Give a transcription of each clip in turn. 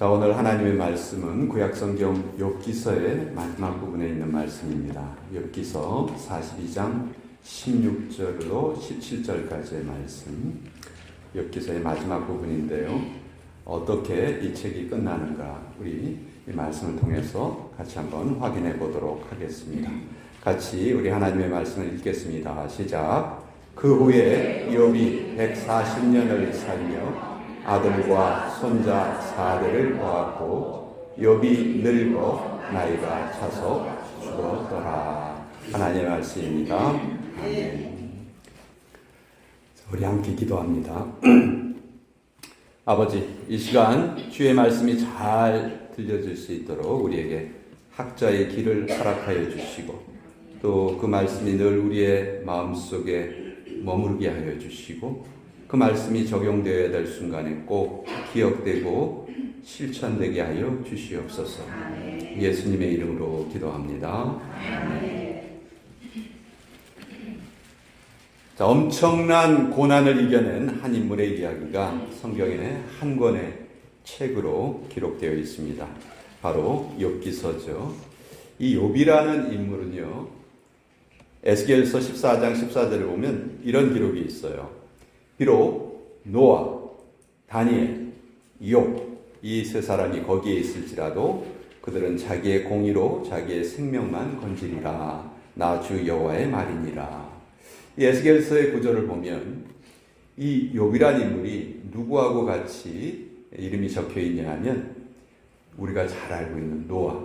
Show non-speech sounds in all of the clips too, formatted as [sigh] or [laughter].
자, 오늘 하나님의 말씀은 구약성경 욥기서의 마지막 부분에 있는 말씀입니다. 욥기서 42장 16절로 17절까지의 말씀. 욥기서의 마지막 부분인데요. 어떻게 이 책이 끝나는가 우리 이 말씀을 통해서 같이 한번 확인해 보도록 하겠습니다. 같이 우리 하나님의 말씀을 읽겠습니다. 시작. 그 후에 욥이 140년을 살며 아들과 손자 사대를 보았고 욥이 늙어 나이가 차서 죽었더라. 하나님의 말씀입니다. 아멘. 우리 함께 기도합니다. [clears throat] 아버지, 이 시간 주의 말씀이 잘 들려질 수 있도록 우리에게 학자의 길을 허락하여 주시고 또 그 말씀이 늘 우리의 마음속에 머무르게 하여 주시고 그 말씀이 적용되어야 될 순간에 꼭 기억되고 실천되게 하여 주시옵소서. 예수님의 이름으로 기도합니다. 자, 엄청난 고난을 이겨낸 한 인물의 이야기가 성경의 한 권의 책으로 기록되어 있습니다. 바로 욥기서죠. 이 욥이라는 인물은요. 에스겔서 14장 14절을 보면 이런 기록이 있어요. 비록 노아, 다니엘, 욥이 세 사람이 거기에 있을지라도 그들은 자기의 공의로 자기의 생명만 건지리라. 나 주 여호와의 말이니라. 이 에스겔서의 구절을 보면 이 욥이란 인물이 누구하고 같이 이름이 적혀 있냐 하면 우리가 잘 알고 있는 노아.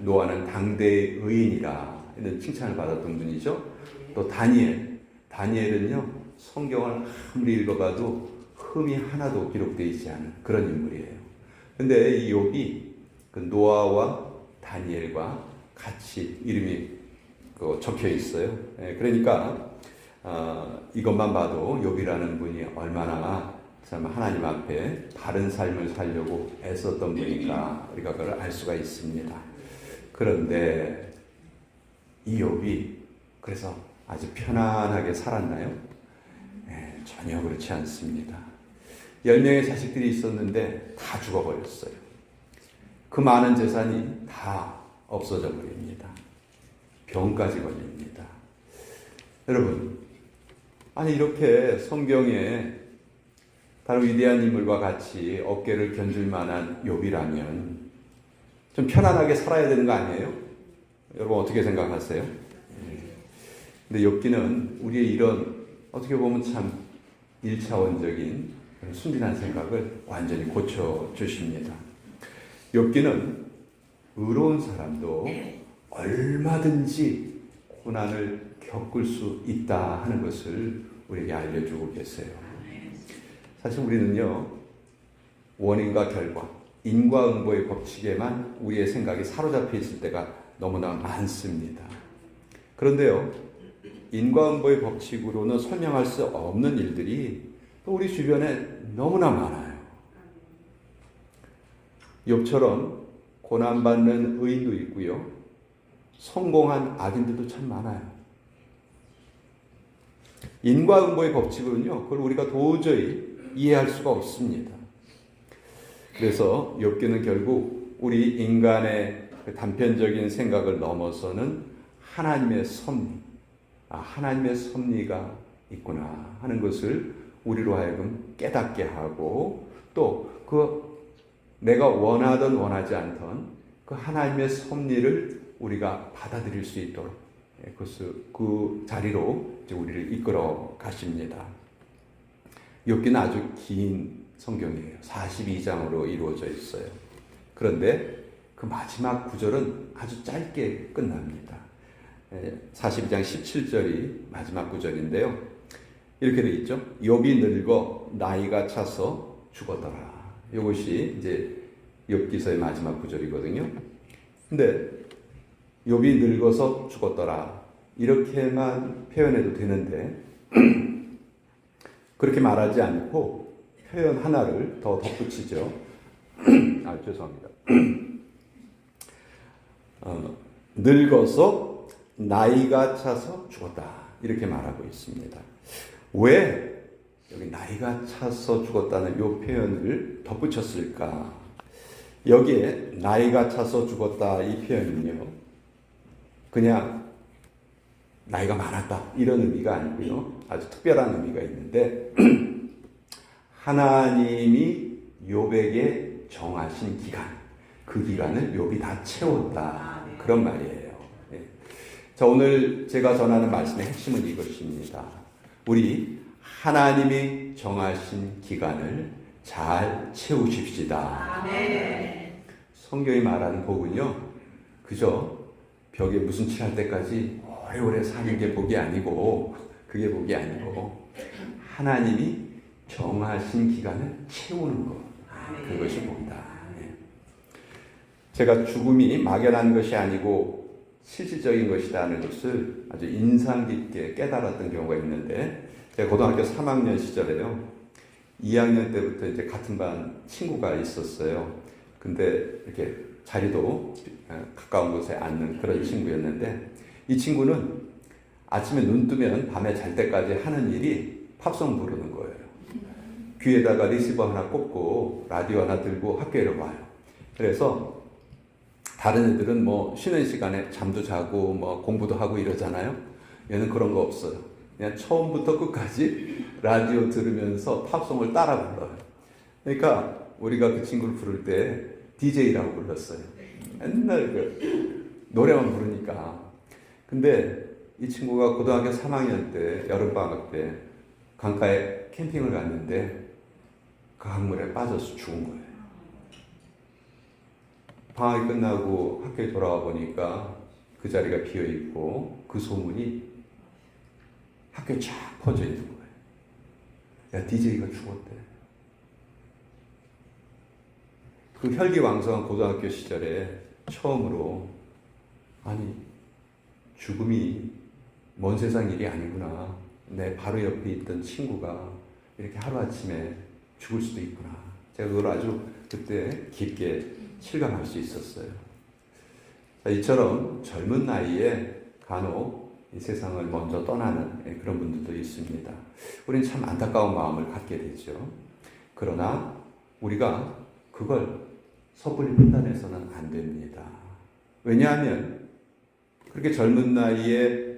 노아는 당대의 의인이라 이런 칭찬을 받았던 분이죠. 또 다니엘. 다니엘은요, 성경을 아무리 읽어봐도 흠이 하나도 기록되어 있지 않은 그런 인물이에요. 근데 이 욥이 그 노아와 다니엘과 같이 이름이 그 적혀 있어요. 그러니까 어, 이것만 봐도 욥이라는 분이 얼마나 참 하나님 앞에 바른 삶을 살려고 애썼던 분인가 우리가 그걸 알 수가 있습니다. 그런데 이 욥이 그래서 아주 편안하게 살았나요? 네, 전혀 그렇지 않습니다. 열 명의 자식들이 있었는데 다 죽어버렸어요. 그 많은 재산이 다 없어져 버립니다. 병까지 걸립니다. 여러분, 아니 이렇게 성경에 다른 위대한 인물과 같이 어깨를 견줄 만한 욥이라면 좀 편안하게 살아야 되는 거 아니에요? 여러분 어떻게 생각하세요? 근데 욥기는 우리의 이런 어떻게 보면 참 일차원적인 순진한 생각을 완전히 고쳐 주십니다. 욥기는 의로운 사람도 얼마든지 고난을 겪을 수 있다 하는 것을 우리에게 알려주고 계세요. 사실 우리는요, 원인과 결과, 인과응보의 법칙에만 우리의 생각이 사로잡혀 있을 때가 너무나 많습니다. 그런데요, 인과응보의 법칙으로는 설명할 수 없는 일들이 또 우리 주변에 너무나 많아요. 욥처럼 고난받는 의인도 있고요. 성공한 악인들도 참 많아요. 인과응보의 법칙은요, 그걸 우리가 도저히 이해할 수가 없습니다. 그래서 욥기는 결국 우리 인간의 그 단편적인 생각을 넘어서는 하나님의 섭리, 아, 하나님의 섭리가 있구나 하는 것을 우리로 하여금 깨닫게 하고 또 그 내가 원하든 원하지 않던 그 하나님의 섭리를 우리가 받아들일 수 있도록 그, 그 자리로 우리를 이끌어 가십니다. 욥기는 아주 긴 성경이에요. 42장으로 이루어져 있어요. 그런데 그 마지막 구절은 아주 짧게 끝납니다. 42장 17절이 마지막 구절인데요. 이렇게 되어 있죠. 욥이 늙어 나이가 차서 죽었더라. 이것이 이제 욥기서의 마지막 구절이거든요. 근데 욥이 늙어서 죽었더라. 이렇게만 표현해도 되는데 [clears throat] 그렇게 말하지 않고 표현 하나를 더 덧붙이죠. [clears throat] 아 죄송합니다. [clears throat] 어, 늙어서 나이가 차서 죽었다 이렇게 말하고 있습니다. 왜 여기 나이가 차서 죽었다는 이 표현을 덧붙였을까? 여기에 나이가 차서 죽었다 이 표현은요. 그냥 나이가 많았다 이런 의미가 아니고요. 아주 특별한 의미가 있는데 [clears throat] 하나님이 요백에 정하신 기간 그 기간을 욥이 다 채웠다 아, 네. 그런 말이에요. 예. 자 오늘 제가 전하는 말씀의 핵심은 이것입니다. 우리 하나님이 정하신 기간을 잘 채우십시다. 아멘. 성경이 말하는 복은요, 그저 벽에 무슨 칠할 때까지 오래오래 사는 게 복이 아니고, 그게 복이 아니고, 하나님이 정하신 기간을 채우는 것. 그것이 복이다. 예. 제가 죽음이 막연한 것이 아니고 실질적인 것이라는 것을 아주 인상 깊게 깨달았던 경우가 있는데, 제가 고등학교 3학년 시절에요. 2학년 때부터 이제 같은 반 친구가 있었어요. 근데 이렇게 자리도 어, 가까운 곳에 앉는 그런 친구였는데 이 친구는 아침에 눈 뜨면 밤에 잘 때까지 하는 일이 팝송 부르는 거예요. 귀에다가 리시버 하나 꽂고 라디오 하나 들고 학교에 와요. 그래서 다른 애들은 뭐 쉬는 시간에 잠도 자고 뭐 공부도 하고 이러잖아요. 얘는 그런 거 없어요. 그냥 처음부터 끝까지 라디오 들으면서 팝송을 따라 불러요. 그러니까 우리가 그 친구를 부를 때 DJ라고 불렀어요. 맨날 그 노래만 부르니까. 근데 이 친구가 고등학교 3학년 때 여름방학 때 강가에 캠핑을 갔는데 그 강물에 빠져서 죽은 거예요. 방학이 끝나고 학교에 돌아와 보니까 그 자리가 비어 있고 그 소문이 학교에 쫙 퍼져 있는 거예요. 야, DJ가 죽었대. 그 혈기왕성한 고등학교 시절에 처음으로 아니 죽음이 먼 세상 일이 아니구나. 내 바로 옆에 있던 친구가 이렇게 하루아침에 죽을 수도 있구나. 제가 그걸 아주 그때 깊게 실감할 수 있었어요. 자, 이처럼 젊은 나이에 간혹 이 세상을 먼저 떠나는 그런 분들도 있습니다. 우리는 참 안타까운 마음을 갖게 되죠. 그러나 우리가 그걸 섣불리 판단해서는 안 됩니다. 왜냐하면 그렇게 젊은 나이에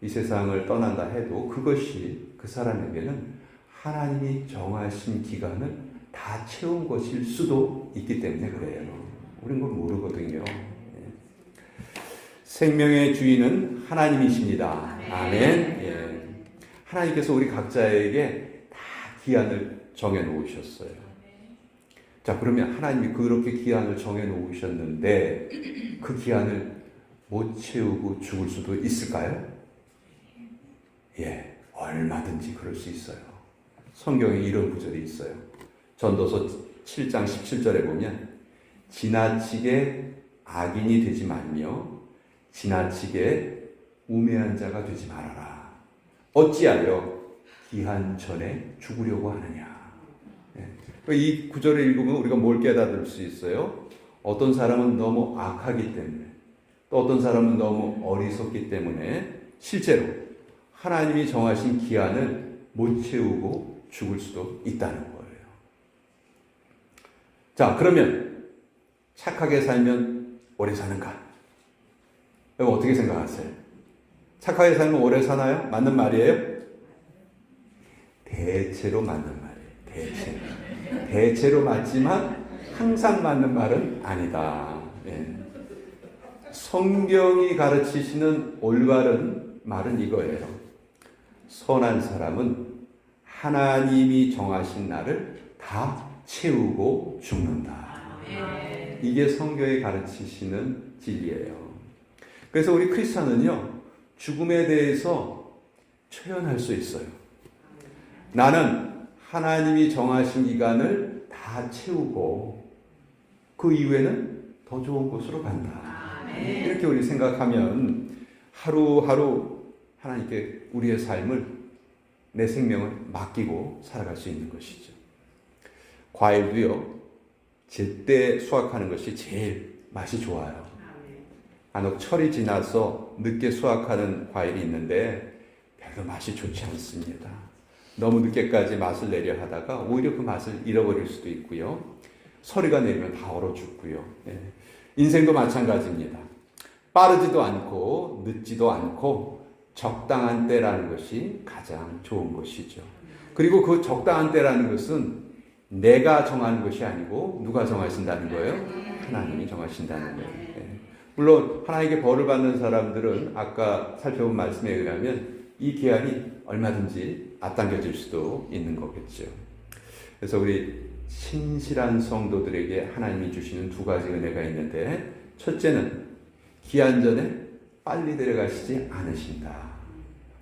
이 세상을 떠난다 해도 그것이 그 사람에게는 하나님이 정하신 기간을 다 채운 것일 수도 있기 때문에 그래요. 우리는 그걸 모르거든요. 예. 생명의 주인은 하나님이십니다. 아멘. 예. 하나님께서 우리 각자에게 다 기한을 정해 놓으셨어요. 자, 그러면 하나님이 그렇게 기한을 정해 놓으셨는데 그 기한을 못 채우고 죽을 수도 있을까요? 예, 얼마든지 그럴 수 있어요. 성경에 이런 구절이 있어요. 전도서 7장 17절에 보면 지나치게 악인이 되지 말며 지나치게 우매한 자가 되지 말아라. 어찌하여 기한 전에 죽으려고 하느냐. 예. 이 구절을 읽으면 우리가 뭘 깨닫을 수 있어요? 어떤 사람은 너무 악하기 때문에 또 어떤 사람은 너무 어리석기 때문에 실제로 하나님이 정하신 기한을 못 채우고 죽을 수도 있다는 거예요. 자, 그러면 착하게 살면 오래 사는가? 여러분 어떻게 생각하세요? 착하게 살면 오래 사나요? 맞는 말이에요? 대체로 맞는 말이에요. 대체로. 대체로 맞지만 항상 맞는 말은 아니다. 예. 성경이 가르치시는 올바른 말은 이거예요. 선한 사람은 하나님이 정하신 날을 다 채우고 죽는다. 이게 성경이 가르치시는 진리예요. 그래서 우리 크리스천은요, 죽음에 대해서 초연할 수 있어요. 나는 하나님이 정하신 기간을 다 채우고 그 이후에는 더 좋은 곳으로 간다. 이렇게 우리 생각하면 하루하루 하나님께 우리의 삶을 내 생명을 맡기고 살아갈 수 있는 것이죠. 과일도요, 제때 수확하는 것이 제일 맛이 좋아요. 간혹 철이 지나서 늦게 수확하는 과일이 있는데 별로 맛이 좋지 않습니다. 너무 늦게까지 맛을 내려 하다가 오히려 그 맛을 잃어버릴 수도 있고요. 소리가 내리면 다 얼어 죽고요. 예. 인생도 마찬가지입니다. 빠르지도 않고 늦지도 않고 적당한 때라는 것이 가장 좋은 것이죠. 그리고 그 적당한 때라는 것은 내가 정하는 것이 아니고 누가 정하신다는 거예요? 하나님이 정하신다는 거예요. 예. 물론 하나님께 벌을 받는 사람들은 아까 살펴본 말씀에 의하면 이 기한이 얼마든지 앞당겨질 수도 있는 거겠죠. 그래서 우리 신실한 성도들에게 하나님이 주시는 두 가지 은혜가 있는데 첫째는 기한 전에 빨리 데려가시지 않으신다.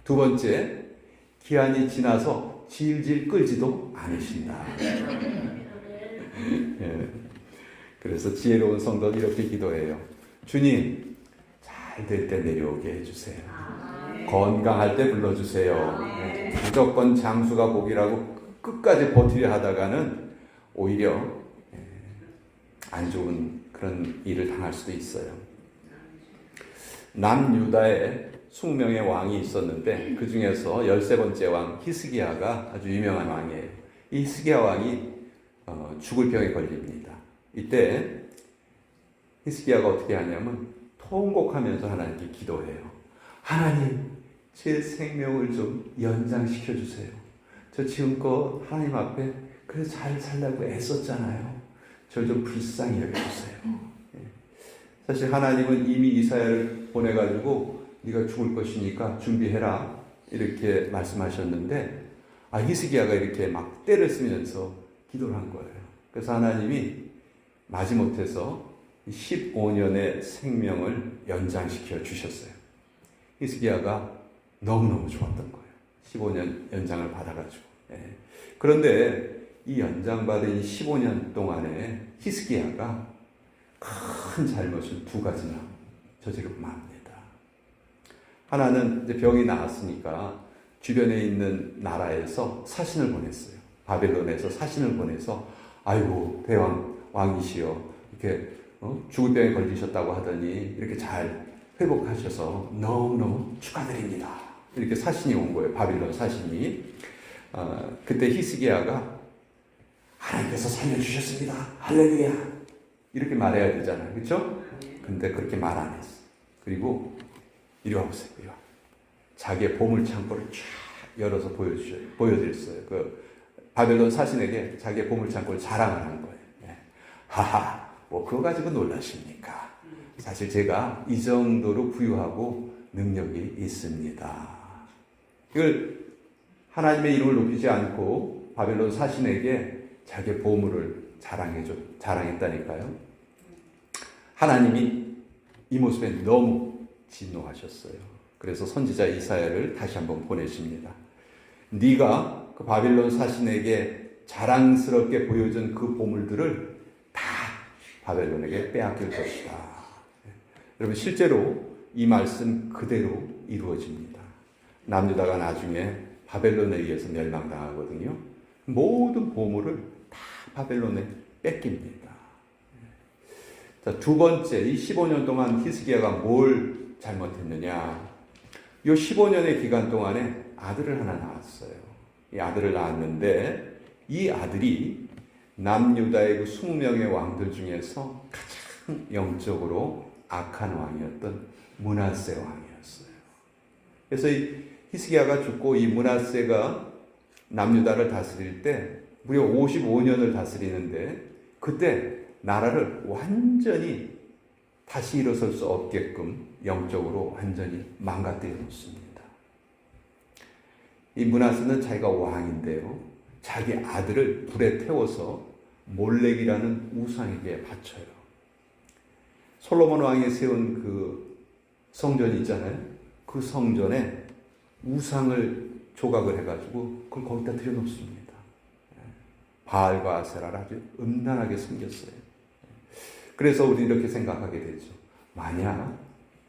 두 번째, 기한이 지나서 질질 끌지도 않으신다. 예. 그래서 지혜로운 성도는 이렇게 기도해요. 주님, 잘 될 때 내려오게 해주세요. 건강할 때 불러주세요. 예. 무조건 장수가 복이라고 끝까지 버티려 하다가는 오히려 예, 안 좋은 그런 일을 당할 수도 있어요. 남유다에 20명의 왕이 있었는데 그 중에서 13번째 왕 히스기야가 아주 유명한 왕이에요. 이 히스기야 왕이 어, 죽을 병에 걸립니다. 이때 히스기야가 어떻게 하냐면 통곡하면서 하나님께 기도해요. 하나님, 제 생명을 좀 연장시켜 주세요. 저 지금껏 하나님 앞에 그래 잘 살라고 애썼잖아요. 저 좀 불쌍히 여겨주세요. 예. 사실 하나님은 이미 이사야를 보내가지고 네가 죽을 것이니까 준비해라 이렇게 말씀하셨는데 아 히스기야가 이렇게 막 때를 쓰면서 기도를 한 거예요. 그래서 하나님이 마지못해서 15년의 생명을 연장시켜 주셨어요. 히스기야가 너무너무 좋았던 거예요. 15년 연장을 받아가지고. 예. 그런데 이 연장받은 15년 동안에 히스기야가 큰 잘못을 두 가지나 저지르고 맙니다. 하나는 이제 병이 나았으니까 주변에 있는 나라에서 사신을 보냈어요. 바벨론에서 사신을 보내서 아이고 대왕 왕이시여 이렇게 어? 죽을 병에 걸리셨다고 하더니 이렇게 잘 회복하셔서 너무너무 축하드립니다. 이렇게 사신이 온 거예요. 바빌론 사신이. 어, 그때 히스기야가 하나님께서 살려주셨습니다. 할렐루야. 이렇게 말해야 되잖아요. 그렇죠? 근데 그렇게 말 안 했어. 그리고 이리 와보세요. 이리 와. 자기의 보물 창고를 쫙 열어서 보여주셔, 보여드렸어요. 그 바벨론 사신에게 자기의 보물 창고를 자랑을 한 거예요. 예. 하하, 뭐 그거 가지고 놀라십니까? 사실 제가 이 정도로 부유하고 능력이 있습니다. 이걸 하나님의 이름을 높이지 않고 바벨론 사신에게 자기의 보물을 자랑해줘, 자랑했다니까요. 하나님이 이 모습에 너무 진노하셨어요. 그래서 선지자 이사야를 다시 한번 보내십니다. 네가 그 바빌론 사신에게 자랑스럽게 보여준 그 보물들을 다 바벨론에게 빼앗길 것이다. 여러분 실제로 이 말씀 그대로 이루어집니다. 남유다가 나중에 바벨론에 의해서 멸망당하거든요. 모든 보물을 다 바벨론에 뺏깁니다. 자, 두 번째, 이 15년 동안 히스기야가 뭘 잘못했느냐? 이 15년의 기간 동안에 아들을 하나 낳았어요. 이 아들을 낳았는데 이 아들이 남유다의 그 20명의 왕들 중에서 가장 영적으로 악한 왕이었던 문하세 왕이었어요. 그래서 이 히스기야가 죽고 이 문하세가 남유다를 다스릴 때 무려 55년을 다스리는데 그때 나라를 완전히 다시 일어설 수 없게끔 영적으로 완전히 망가뜨려 놓습니다. 이 문하스는 자기가 왕인데요. 자기 아들을 불에 태워서 몰렉이라는 우상에게 바쳐요. 솔로몬 왕이 세운 그 성전이 있잖아요. 그 성전에 우상을 조각을 해가지고 그걸 거기다 들여놓습니다. 바알과 아세라를 아주 음란하게 숨겼어요. 그래서 우리 이렇게 생각하게 되죠. 만약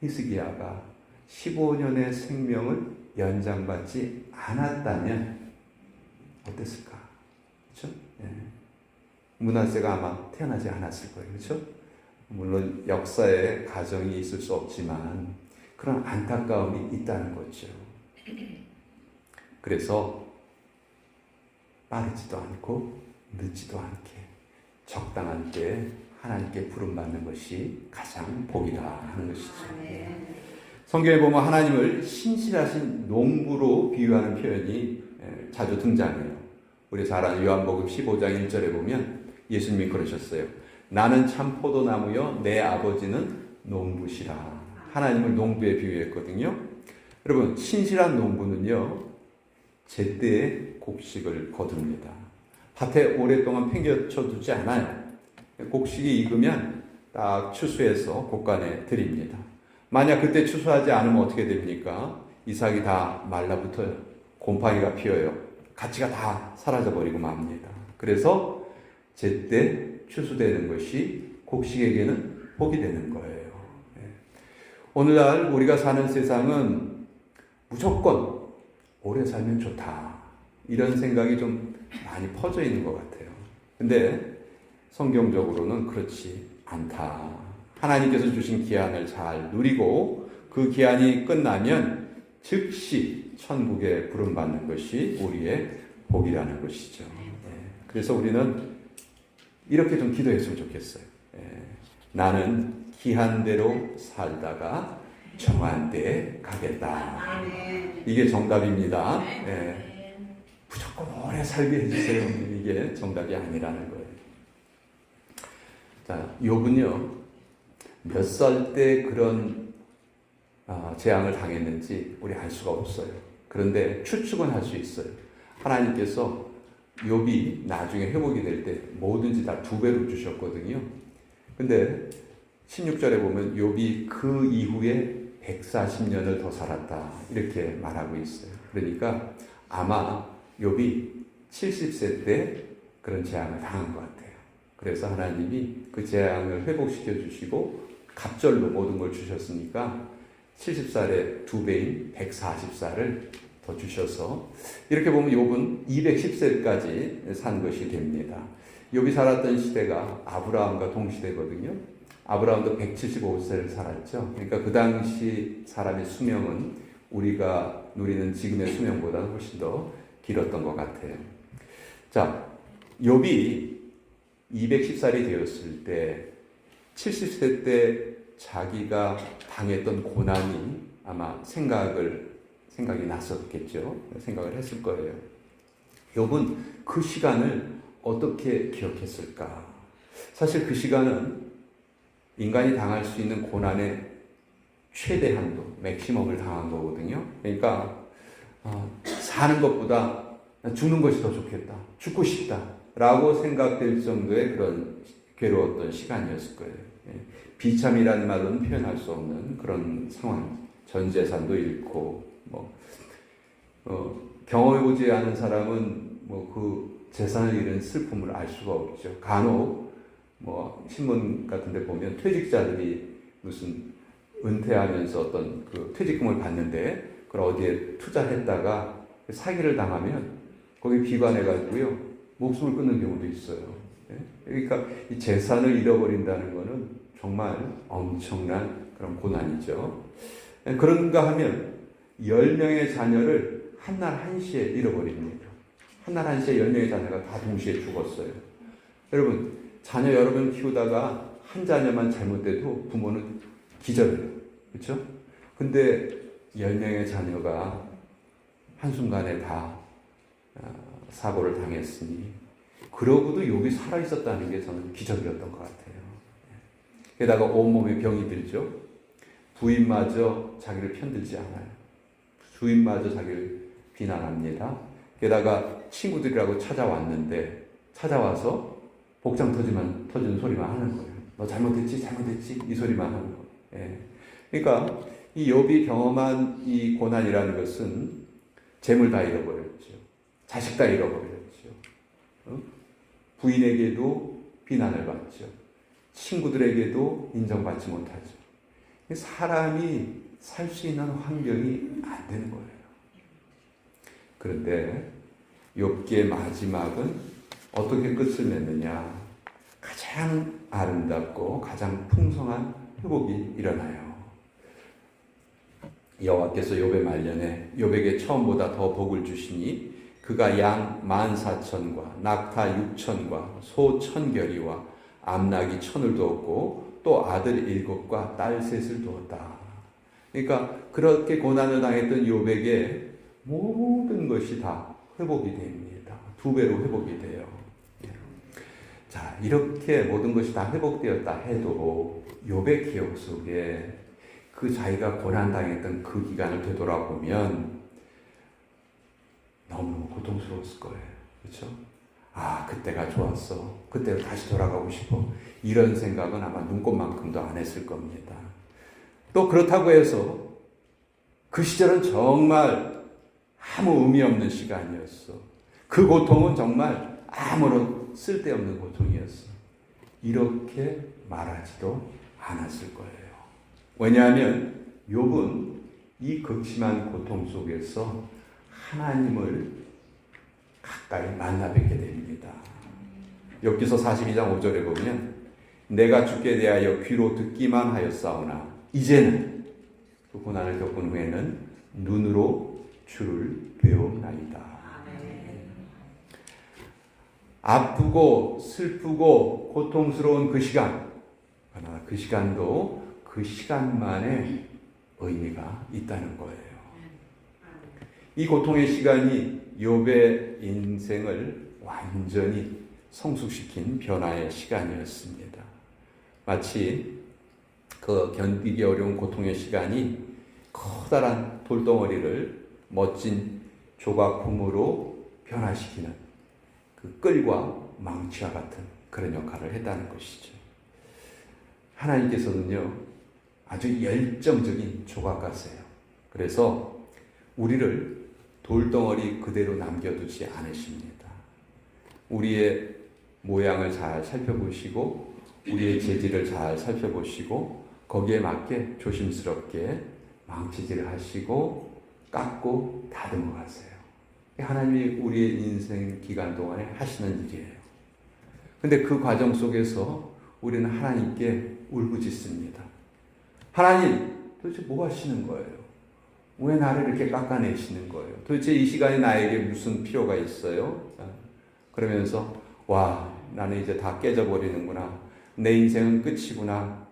히스기야가 15년의 생명을 연장받지 않았다면 어땠을까? 그렇죠? 예. 문하세가 아마 태어나지 않았을 거예요. 그렇죠? 물론 역사에 가정이 있을 수 없지만 그런 안타까움이 있다는 거죠. 그래서 빠르지도 않고 늦지도 않게 적당한 때 하나님께 부름받는 것이 가장 복이다 하는 것이죠. 성경에 보면 하나님을 신실하신 농부로 비유하는 표현이 에, 자주 등장해요. 우리 잘 아는 요한복음 15장 1절에 보면 예수님이 그러셨어요. 나는 참 포도나무요 내 아버지는 농부시라. 하나님을 농부에 비유했거든요. 여러분 신실한 농부는요 제때에 곡식을 거둡니다. 밭에 오랫동안 팽겨쳐 두지 않아요. 곡식이 익으면 딱 추수해서 곡간에 드립니다. 만약 그때 추수하지 않으면 어떻게 됩니까? 이삭이 다 말라붙어요. 곰팡이가 피어요. 가치가 다 사라져버리고 맙니다. 그래서 제때 추수되는 것이 곡식에게는 복이 되는 거예요. 예. 오늘날 우리가 사는 세상은 무조건 오래 살면 좋다. 이런 생각이 좀 많이 퍼져 있는 것 같아요. 근데 성경적으로는 그렇지 않다. 하나님께서 주신 기한을 잘 누리고 그 기한이 끝나면 즉시 천국에 부름받는 것이 우리의 복이라는 것이죠. 예. 그래서 우리는 이렇게 좀 기도했으면 좋겠어요. 예. 나는 기한대로 살다가 정한 데 가겠다. 이게 정답입니다. 예. 무조건 오래 살게 해주세요. 이게 정답이 아니라는 거예요. 자, 욥은요, 몇 살 때 그런 아, 재앙을 당했는지 우리 알 수가 없어요. 그런데 추측은 할 수 있어요. 하나님께서 욥이 나중에 회복이 될 때 뭐든지 다 두 배로 주셨거든요. 근데 16절에 보면 욥이 그 이후에 140년을 더 살았다. 이렇게 말하고 있어요. 그러니까 아마 욥이 70세 때 그런 재앙을 당한 것 같아요. 그래서 하나님이 그 재앙을 회복시켜 주시고 갑절로 모든 걸 주셨으니까 70살의 두 배인 140살을 더 주셔서 이렇게 보면 욥은 210세까지 산 것이 됩니다. 욥이 살았던 시대가 아브라함과 동시대거든요. 아브라함도 175세를 살았죠. 그러니까 그 당시 사람의 수명은 우리가 누리는 지금의 수명보다는 훨씬 더 길었던 것 같아요. 자, 욥이 210살이 되었을 때 70세 때 자기가 당했던 고난이 아마 생각을 생각이 났었겠죠. 생각을 했을 거예요. 욥은 그 시간을 어떻게 기억했을까? 사실 그 시간은 인간이 당할 수 있는 고난의 최대 한도, 맥시멈을 당한 거거든요. 그러니까 어, 사는 것보다 죽는 것이 더 좋겠다. 죽고 싶다. 라고 생각될 정도의 그런 괴로웠던 시간이었을 거예요. 예. 비참이라는 말로는 표현할 수 없는 그런 상황. 전 재산도 잃고, 뭐, 어, 경험해보지 않은 사람은 뭐 그 재산을 잃은 슬픔을 알 수가 없죠. 간혹, 뭐, 신문 같은 데 보면 퇴직자들이 무슨 은퇴하면서 어떤 그 퇴직금을 받는데, 그걸 어디에 투자했다가 사기를 당하면 거기 비관해가지고요, 목숨을 끊는 경우도 있어요. 예? 그러니까 이 재산을 잃어버린다는 것은 정말 엄청난 그런 고난이죠. 예, 그런가 하면 10명의 자녀를 한날 한시에 잃어버립니다. 한날 한시에 10명의 자녀가 다 동시에 죽었어요. 여러분, 자녀 여러 명 키우다가 한 자녀만 잘못돼도 부모는 기절해요. 그렇죠? 근데 10명의 자녀가 한순간에 다 어, 사고를 당했으니 그러고도 욥이 살아 있었다는 게 저는 기적이었던 것 같아요. 게다가 온몸에 병이 들죠. 부인마저 자기를 편들지 않아요. 주인마저 자기를 비난합니다. 게다가 친구들이라고 찾아왔는데 찾아와서 복장 터지만 터지는 소리만 하는 거예요. 너 잘못했지, 잘못했지 이 소리만 하는 거예요. 예. 그러니까 이 욥이 경험한 이 고난이라는 것은 재물 다 잃어버렸죠. 자식 다 잃어버렸죠. 어? 부인에게도 비난을 받죠. 친구들에게도 인정받지 못하죠. 사람이 살 수 있는 환경이 안 되는 거예요. 그런데 욥기의 마지막은 어떻게 끝을 맺느냐? 가장 아름답고 가장 풍성한 회복이 일어나요. 여호와께서 욥의 말년에 욥에게 처음보다 더 복을 주시니 그가 양 만 사천과 낙타 육천과 소 천결이와 암나기 천을 두었고 또 아들 일곱과 딸 셋을 두었다. 그러니까 그렇게 고난을 당했던 요백의 모든 것이 다 회복이 됩니다. 두 배로 회복이 돼요. 자, 이렇게 모든 것이 다 회복되었다 해도 요백 기억 속에 그 자기가 고난당했던 그 기간을 되돌아보면 너무 고통스러웠을 거예요. 그렇죠? 아, 그때가 좋았어. 그때로 다시 돌아가고 싶어. 이런 생각은 아마 눈꽃만큼도 안 했을 겁니다. 또 그렇다고 해서 그 시절은 정말 아무 의미 없는 시간이었어. 그 고통은 정말 아무런 쓸데없는 고통이었어. 이렇게 말하지도 않았을 거예요. 왜냐하면 욥은 이 극심한 고통 속에서 하나님을 가까이 만나 뵙게 됩니다. 엽기서 42장 5절에 보면 내가 죽게 대하여 귀로 듣기만 하였사오나 이제는 그 고난을 겪은 후에는 눈으로 주를 배움나이다. 아프고 슬프고 고통스러운 그 시간, 그러나 그 시간도 그 시간만의 의미가 있다는 거예요. 이 고통의 시간이 욥의 인생을 완전히 성숙시킨 변화의 시간이었습니다. 마치 그 견디기 어려운 고통의 시간이 커다란 돌덩어리를 멋진 조각품으로 변화시키는 그 끌과 망치와 같은 그런 역할을 했다는 것이죠. 하나님께서는요, 아주 열정적인 조각가세요. 그래서 우리를 돌덩어리 그대로 남겨두지 않으십니다. 우리의 모양을 잘 살펴보시고, 우리의 재질을 잘 살펴보시고, 거기에 맞게 조심스럽게 망치질을 하시고, 깎고 다듬어 가세요. 하나님이 우리의 인생 기간 동안에 하시는 일이에요. 근데 그 과정 속에서 우리는 하나님께 울부짖습니다. 하나님, 도대체 뭐 하시는 거예요? 왜 나를 이렇게 깎아내시는 거예요? 도대체 이 시간에 나에게 무슨 필요가 있어요? 그러면서, 와, 나는 이제 다 깨져버리는구나. 내 인생은 끝이구나.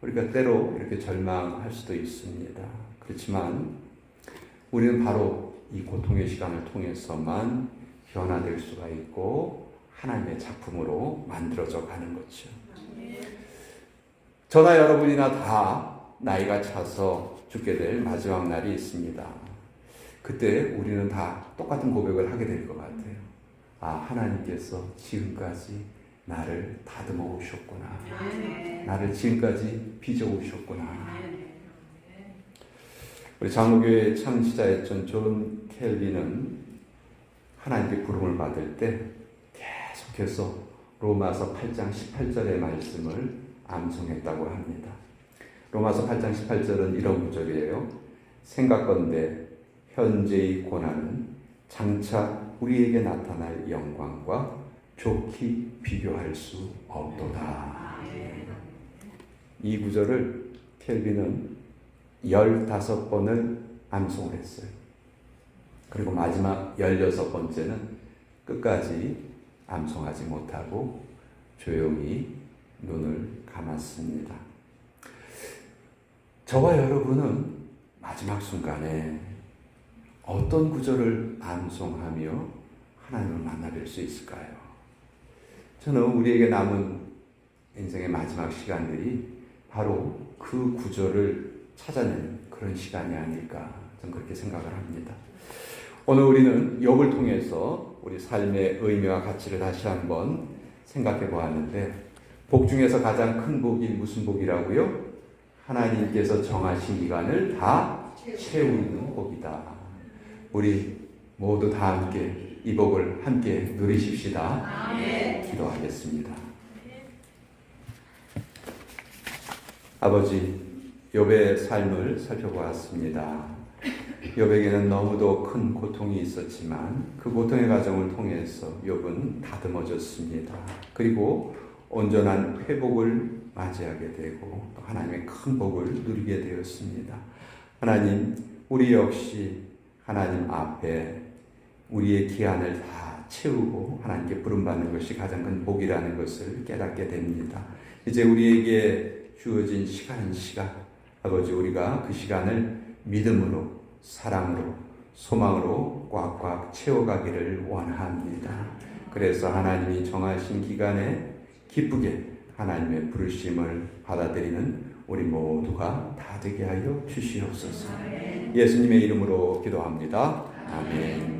우리가 때로 이렇게 절망할 수도 있습니다. 그렇지만, 우리는 바로 이 고통의 시간을 통해서만 변화될 수가 있고 하나님의 작품으로 만들어져 가는 거죠. 저나 여러분이나 다 나이가 차서 죽게 될 마지막 날이 있습니다. 그때 우리는 다 똑같은 고백을 하게 될 것 같아요. 아, 하나님께서 지금까지 나를 다듬어 오셨구나. 나를 지금까지 빚어 오셨구나. 우리 장로교회 창시자였던 존 켈빈은 하나님께 부름을 받을 때 계속해서 로마서 8장 18절의 말씀을 암송했다고 합니다. 로마서 8장 18절은 이런 구절이에요. 생각건대 현재의 고난은 장차 우리에게 나타날 영광과 좋게 비교할 수 없도다. 이 구절을 켈빈은 15번을 암송을 했어요. 그리고 마지막 16번째는 끝까지 암송하지 못하고 조용히 눈을 감았습니다. 저와 여러분은 마지막 순간에 어떤 구절을 암송하며 하나님을 만나뵐 수 있을까요? 저는 우리에게 남은 인생의 마지막 시간들이 바로 그 구절을 찾아내는 그런 시간이 아닐까 저는 그렇게 생각을 합니다. 오늘 우리는 욥을 통해서 우리 삶의 의미와 가치를 다시 한번 생각해 보았는데 복 중에서 가장 큰 복이 무슨 복이라고요? 하나님께서 정하신 기간을 다 채우는 복이다. 우리 모두 다 함께 이 복을 함께 누리십시다. 기도하겠습니다. 아버지 욥의 삶을 살펴보았습니다. 욥에게는 너무도 큰 고통이 있었지만 그 고통의 과정을 통해서 욥은 다듬어졌습니다. 그리고 온전한 회복을 맞이하게 되고 또 하나님의 큰 복을 누리게 되었습니다. 하나님, 우리 역시 하나님 앞에 우리의 기한을 다 채우고 하나님께 부름받는 것이 가장 큰 복이라는 것을 깨닫게 됩니다. 이제 우리에게 주어진 시간 시간 아버지 우리가 그 시간을 믿음으로 사랑으로 소망으로 꽉꽉 채워가기를 원합니다. 그래서 하나님이 정하신 기간에 기쁘게 하나님의 부르심을 받아들이는 우리 모두가 다 되게 하여 주시옵소서. 예수님의 이름으로 기도합니다. 아멘.